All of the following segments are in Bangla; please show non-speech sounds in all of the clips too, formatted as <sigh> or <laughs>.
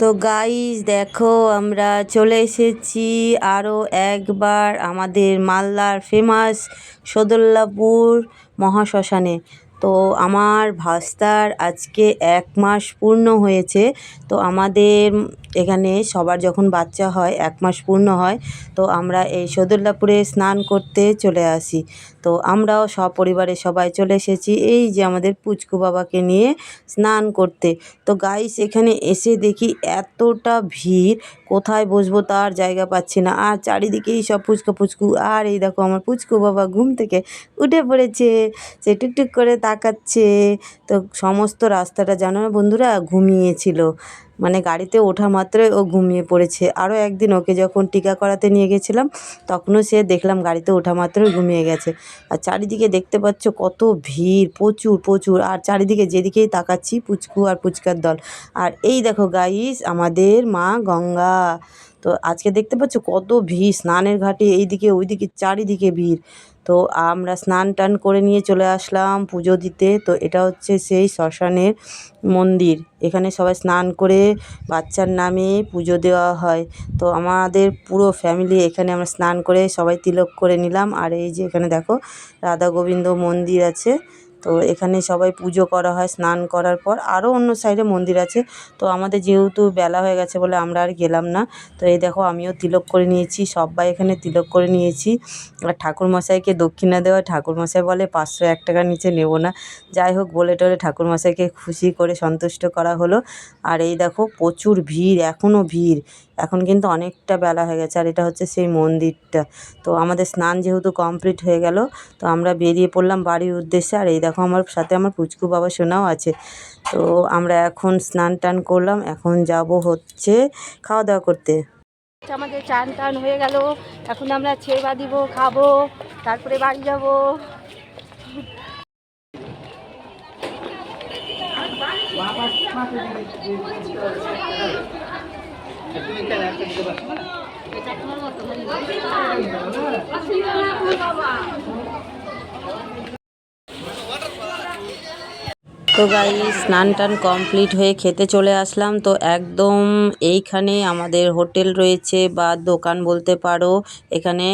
তো গাইস দেখো, আমরা চলে এসেছি আরও একবার আমাদের মালদার ফেমাস সদল্লাপুর মহাশ্মশানে। তো আমার ভাস্তার আজকে এক মাস পূর্ণ হয়েছে। তো আমাদের এখানে সবার যখন বাচ্চা হয়, এক মাস পূর্ণ হয়, তো আমরা এই সদুল্লাপুরে স্নান করতে চলে আসি। তো আমরাও সপরিবারে সবাই চলে এসেছি এই যে আমাদের পুচকু বাবাকে নিয়ে স্নান করতে। তো গাইস এখানে এসে দেখি এতটা ভিড়, কোথায় বসবো তার জায়গা পাচ্ছি না। আর চারিদিকেই সব পুচকু পুচকু। আর এই দেখো আমার পুচকু বাবা ঘুম থেকে উঠে পড়েছে, সে টুকটুক করে তাকাচ্ছে। তো সমস্ত রাস্তাটা জানো বন্ধুরা, ঘুমিয়েছিল। মানে গাড়িতে ওঠা মাত্রই ও ঘুমিয়ে পড়েছে। আরও একদিন ওকে যখন টিকা করাতে নিয়ে গেছিলাম, তখনও সে দেখলাম গাড়িতে ওঠা মাত্রই ঘুমিয়ে গেছে। আর চারিদিকে দেখতে পাচ্ছ কত ভিড়, প্রচুর প্রচুর। আর চারিদিকে যেদিকেই তাকাচ্ছি, পুচকু আর পুচকার দল। আর এই দেখো গাইস আমাদের মা গঙ্গা। তো আজকে দেখতে পাচ্ছ কত ভিড়, স্নানের ঘাটে এইদিকে ওইদিকে চারিদিকে ভিড়। তো আমরা স্নান টান করে নিয়ে চলে আসলাম পুজো দিতে। তো এটা হচ্ছে সেই শ্মশানের মন্দির। এখানে সবাই স্নান করে বাচ্চার নামে পুজো দেওয়া হয়। তো আমাদের পুরো ফ্যামিলি এখানে আমরা স্নান করে সবাই তিলক করে নিলাম। আর এই যে এখানে দেখো রাধা গোবিন্দ মন্দির আছে। তো এখানে সবাই পুজো করা হয়, স্নান করার পর। আরও অন্য সাইডে মন্দির আছে। তো আমাদের যেহেতু বেলা হয়ে গেছে বলে আমরা আর গেলাম না। তো এই দেখো আমিও তিলক করে নিয়েছি, সবাই এখানে তিলক করে নিয়েছি। আর ঠাকুরমশাইকে দক্ষিণা দেওয়া, ঠাকুরমশাই বলে পাঁচশো এক টাকার নিচে নেব না। যাই হোক, বলে টলে ঠাকুরমশাইকে খুশি করে সন্তুষ্ট করা হলো। আর এই দেখো প্রচুর ভিড় এখনও ভিড়। এখন কিন্তু অনেকটা বেলা হয়ে গেছে, আর এটা হচ্ছে সেই মন্দিরটা। তো আমাদের স্নান যেহেতু কমপ্লিট হয়ে গেল, তো আমরা বেরিয়ে পড়লাম বাড়ির উদ্দেশ্যে। আর এই দেখো আমার সাথে আমার পুচকু বাবা সোনাও আছে। তো আমরা এখন স্নান টান করলাম, এখন যাব হচ্ছে খাওয়া দাওয়া করতে। আমাদের চান টান হয়ে গেল, এখন আমরা ছেবা দিব, খাব, তারপরে বাড়ি যাব। তো গাই স্নান টান কমপ্লিট হয়ে খেতে চলে আসলাম। তো একদম এইখানে আমাদের হোটেল রয়েছে বা দোকান বলতে পারো। এখানে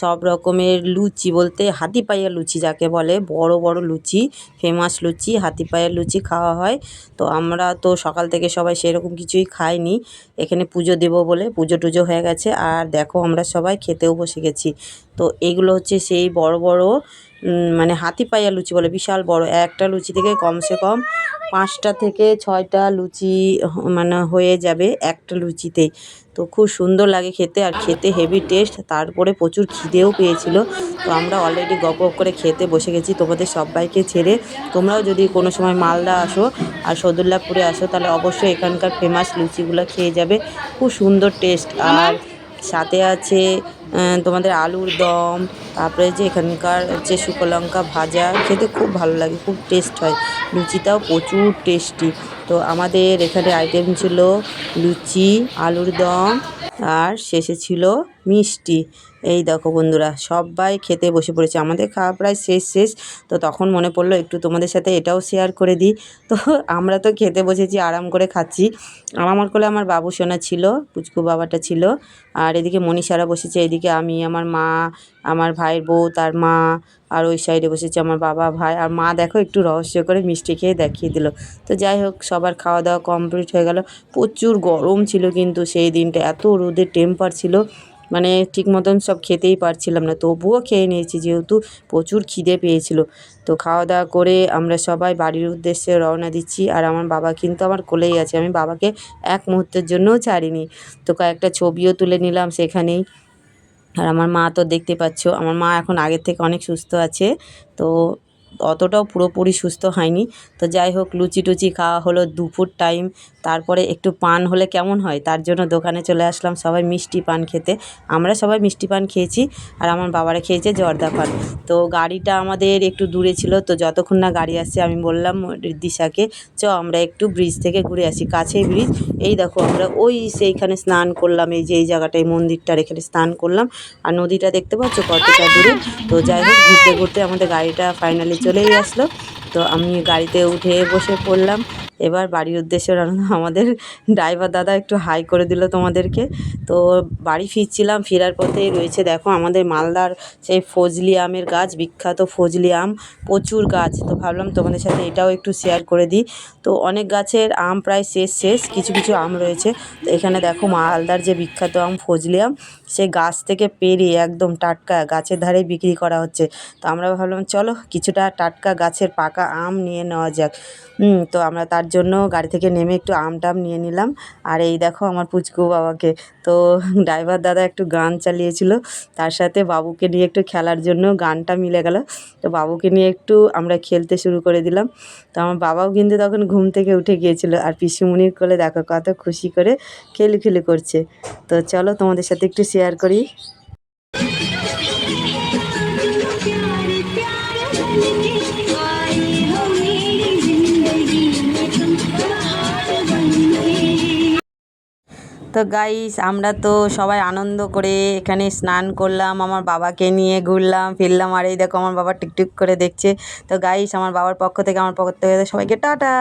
সব রকমের লুচি বলতে হাতি পাইয়া লুচি যাকে বলে, বড় বড় লুচি ফেমাস লুচি হাতি পায়ের লুচি খাওয়া হয়। তো আমরা তো সকাল থেকে সবাই সেরকম কিছুই খাইনি। এখানে পুজো দেবো বলে পুজো টুজো হয়ে গেছে। আর দেখো আমরা সবাই খেতেও বসে গেছি। তো এগুলো হচ্ছে সেই বড় বড় মানে হাতি পাইয়া লুচি বলে, বিশাল বড়। একটা লুচি থেকে কমসে কম পাঁচটা থেকে ছয়টা লুচি মানে হয়ে যাবে একটা লুচিতে। তো খুব সুন্দর লাগে খেতে আর খেতে হেভি টেস্ট তারপরে প্রচুর খিদেও পেয়েছিল। তো আমরা অলরেডি গপ গপ করে খেতে বসে গেছি তোমাদের সবাইকে ছেড়ে। তোমরাও যদি কোনো সময় মালদা আসো আর সদুল্লাপুরে আসো, তাহলে অবশ্যই এখানকার ফেমাস লুচিগুলো খেয়ে যাবে। খুব সুন্দর টেস্ট আর সাথে আছে তোমাদের আলুর দম, তারপরে যে এখানকার হচ্ছে শুকো লঙ্কা ভাজা, খেতে খুব ভালো লাগে, খুব টেস্ট হয়। লুচিটাও প্রচুর টেস্টি তো আমাদের এখানে আইটেম ছিল লুচি, আলুর দম, আর শেষে ছিল মিষ্টি। এই দেখো বন্ধুরা, সবাই খেতে বসে পড়েছে। আমাদের খাওয়া প্রায় শেষ শেষ। তো তখন মনে পড়ল, একটু তোমাদের সাথে এটাও শেয়ার করে দিই। তো আমরা তো খেতে বসেছি, আরাম করে খাচ্ছি। আমার কোলে আমার বাবু সোনা ছিল, পুচকু বাবাটা ছিল। আর এদিকে মনীষারা বসেছে, এদিকে আমি, আমার মা, আমার ভাইয়ের বউ, তার মা, আর ওই সাইডে বসেছে আমার বাবা, ভাই। আর মা দেখো একটু রহস্য করে মিষ্টি খেয়ে দেখিয়ে দিল। তো যাই হোক, সবার খাওয়া দাওয়া কমপ্লিট হয়ে গেল। প্রচুর গরম ছিল কিন্তু সেই দিনটা, এত রোদের টেম্পার ছিল। মানে ঠিক মতন সব খেতেই পারছিলাম না। তবুও খেয়ে নিয়েছি, যেহেতু প্রচুর খিদে পেয়েছিল। তো খাওয়া দাওয়া করে আমরা সবাই বাড়ির উদ্দেশ্যে রওনা দিচ্ছি। আর আমার বাবা কিন্তু আমার কোলেই আছে। আমি বাবাকে এক মুহূর্তের জন্যও ছাড়িনি। তো কয়েকটা ছবিও তুলে নিলাম সেখানেই। আর আমার মা তো দেখতে পাচ্ছ, আমার মা এখন আগের থেকে অনেক সুস্থ আছে। তো অতটাও পুরোপুরি সুস্থ হয়নি। তো যাই হোক, লুচি টুচি খাওয়া হলো দুপুর টাইম তারপরে একটু পান হলে কেমন হয়? তার জন্য দোকানে চলে আসলাম সবাই মিষ্টি পান খেতে। আমরা সবাই মিষ্টি পান খেয়েছি আর আমার বাবারা খেয়েছে জর্দা পান। তো গাড়িটা আমাদের একটু দূরে ছিল, তো যতক্ষণ না গাড়ি আসছে আমি বললাম দিশাকে চ, আমরা একটু ব্রিজ থেকে ঘুরে আসি, কাছেই ব্রিজ এই দেখো আমরা ওই সেইখানে স্নান করলাম, এই যে এই জায়গাটায় মন্দিরটার এখানে স্নান করলাম। আর নদীটা দেখতে পাচ্ছ কতটা দূরে? তো যাই হোক, ঘুরতে ঘুরতে আমাদের গাড়িটা ফাইনালি চলেই আসলো তো আমি গাড়িতে উঠে বসে পড়লাম। এবার বাড়ির উদ্দেশ্যে <laughs> আমাদের ড্রাইভার দাদা একটু হাই করে দিল তোমাদেরকে। তো বাড়ি ফিরছিলাম, ফেরার পথে রয়েছে দেখো আমাদের মালদার সেই ফজলি আমের গাছ, বিখ্যাত ফজলি আম। প্রচুর গাছ, তো ভাবলাম তোমাদের সাথে এটাও একটু শেয়ার করে দিই। তো অনেক গাছের আম প্রায় শেষ শেষ, কিছু কিছু আম রয়েছে। তো এখানে দেখো মালদার যে বিখ্যাত আম, ফজলি আম, সে গাছ থেকে পেরে একদম টাটকা গাছের ধারে বিক্রি করা হচ্ছে। তো আমরা ভাবলাম, চলো কিছুটা টাটকা গাছের পাকা আম নিয়ে নেওয়া যাক। হুম, তো আমরা তার জন্য গাড়ি থেকে নেমে একটু আম টাম নিয়ে নিলাম। আর এই দেখো আমার পুচকু বাবাকে। তো ড্রাইভার দাদা একটু গান চালিয়েছিল। তার সাথে বাবুকে নিয়ে একটু খেলার জন্য গানটা মিলে গেল। তো বাবুকে নিয়ে একটু আমরা খেলতে শুরু করে দিলাম। তো আমার বাবাও কিন্তু তখন ঘুম থেকে উঠে গিয়েছিল। আর পিসিমণির কোলে দেখো কত খুশি করে খেলি করছে। তো চলো তোমাদের সাথে একটু শেয়ার করি। তো গাইস আমরা তো সবাই আনন্দ করে এখানে স্নান করলাম, আমার বাবাকে নিয়ে ঘুরলাম, ফিরলাম। আর এই দেখো, আমার বাবা টিকটিক করে দেখছে। তো গাইস আমার বাবার পক্ষ থেকে, আমার পক্ষ থেকে সবাইকে টাটা।